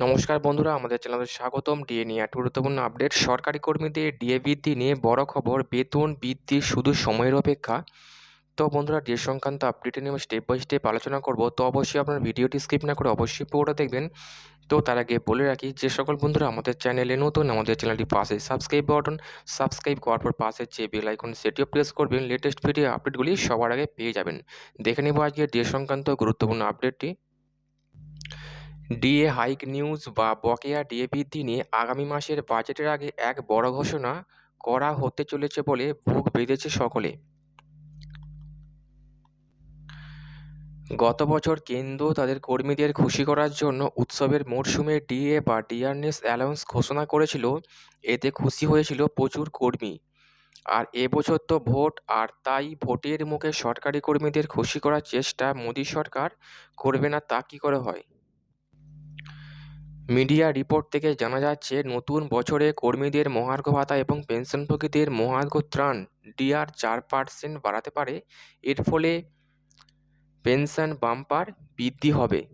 নমস্কার বন্ধুরা, আমাদের চ্যানেলে স্বাগতম। ডিএ নিয়ে একটা গুরুত্বপূর্ণ আপডেট সরকারি কর্মীদের ডিএ বৃদ্ধি নিয়ে বড় খবর, বেতন বৃদ্ধি শুধু সময়ের অপেক্ষা। তো বন্ধুরা ডিএ সংক্রান্ত আপডেট নিয়ে আমি স্টেপ বাই স্টেপ আলোচনা করব, তো অবশ্যই আপনার ভিডিওটি স্কিপ না করে অবশ্যই পুরোটা দেখবেন। তো তার আগে বলে রাখি, যে সকল বন্ধুরা আমাদের চ্যানেলে নতুন, আমাদের চ্যানেলটি পাশে সাবস্ক্রাইব বাটন সাবস্ক্রাইব করার পর পাশে যে বেল আইকন সেটিও প্রেস করবেন। লেটেস্ট ভিডিও আপডেটগুলি সবার আগে পেয়ে যাবেন। দেখে নেব আজকে ডিএ সংক্রান্ত গুরুত্বপূর্ণ আপডেটটি ডিএ হাইক নিউজ বা বকেয়া ডিএ বৃদ্ধি নিয়ে আগামী মাসের বাজেটের আগে এক বড় ঘোষণা করা হতে চলেছে বলে বুক বেঁধেছে সকলে। গত বছর কেন্দ্র তাদের কর্মীদের খুশি করার জন্য উৎসবের মরশুমে ডিএ বা ডিয়ারনেস অ্যালাউন্স ঘোষণা করেছিল। এতে খুশি হয়েছিল প্রচুর কর্মী। আর এবছর তো ভোট, আর তাই ভোটের মুখে সরকারি কর্মীদের খুশি করার চেষ্টা মোদী সরকার করবে না তা কী করে হয়? মিডিয়া রিপোর্ট থেকে জানা যাচ্ছে, নতুন বছরে কর্মীদের মহার্ঘ ভাতা এবং পেনশনভোগীদের মহার্ঘ ত্রাণ ডিআর চার পার্সেন্ট বাড়াতে পারে। এর ফলে পেনশন বাম্পার বৃদ্ধি হবে।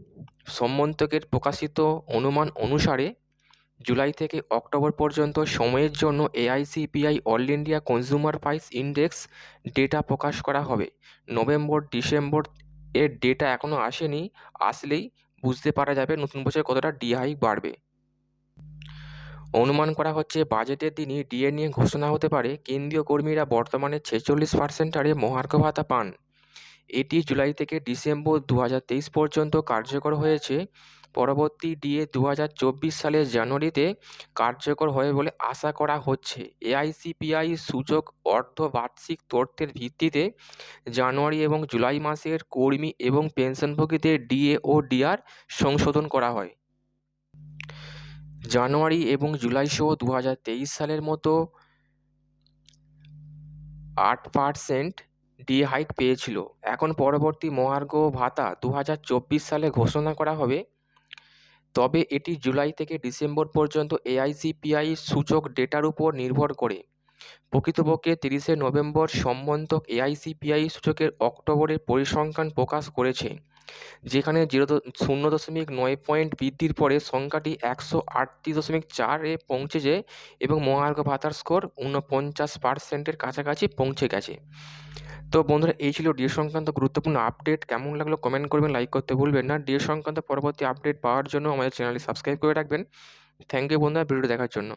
সম্মন্তকের প্রকাশিত অনুমান অনুসারে, জুলাই থেকে অক্টোবর পর্যন্ত সময়ের জন্য AICPI all India consumer price index data প্রকাশ করা হবে। নভেম্বর, ডিসেম্বর এর ডেটা এখনও আসেনি, আসলেই বুঝতে পারা যাবে নতুন বছরে কতটা ডিআই বাড়বে। অনুমান করা হচ্ছে বাজেটের দিনই ডিএ নিয়ে ঘোষণা হতে পারে। কেন্দ্রীয় কর্মীরা বর্তমানে ছেচল্লিশ পার্সেন্ট হারে মহার্ঘ ভাতা পান। এটি জুলাই থেকে ডিসেম্বর দু হাজার তেইশ পর্যন্ত কার্যকর হয়েছে। পরবর্তী ডিএ দু হাজার চব্বিশ সালের জানুয়ারিতে কার্যকর হবে বলে আশা করা হচ্ছে। এআইসিপিআই সূচক অর্ধবার্ষিক তথ্যের ভিত্তিতে জানুয়ারি এবং জুলাই মাসের কর্মী এবং পেনশনভোগীদের ডিএ ও ডিআর সংশোধন করা হয়। জানুয়ারি এবং জুলাই সহ দু হাজার তেইশ সালের মতো আট পার্সেন্ট ডি হাইক পেয়েছিল। এখন পরবর্তী মহার্ঘ ভাতা দু হাজার চব্বিশ সালে ঘোষণা করা হবে। তবে এটি জুলাই থেকে ডিসেম্বর পর্যন্ত এআইসিপিআই সূচক ডেটার উপর নির্ভর করে। প্রকৃতপক্ষে তিরিশে নভেম্বর সম্বন্ধক এআইসিপিআই সূচকের অক্টোবরের পরিসংখ্যান প্রকাশ করেছে। যেখানে জিরো শূন্য দশমিক নয় পয়েন্ট বৃদ্ধির পরে সংখ্যাটি একশো আটত্রিশ দশমিক চারে পৌঁছেছে এবং মহার্ঘ ভাতার স্কোর ঊনপঞ্চাশ পার্সেন্টের কাছাকাছি পৌঁছে গেছে। তো বন্ধুরা, এই ছিল ডিএ সংক্রান্ত গুরুত্বপূর্ণ আপডেট। কেমন লাগল কমেন্ট করবেন, লাইক করতে ভুলবেন না। ডিএ সংক্রান্ত পরবর্তী আপডেট পাওয়ার জন্য আমাদের চ্যানেলটি সাবস্ক্রাইব করে রাখবেন। থ্যাংক ইউ বন্ধুরা ভিডিও দেখার জন্য।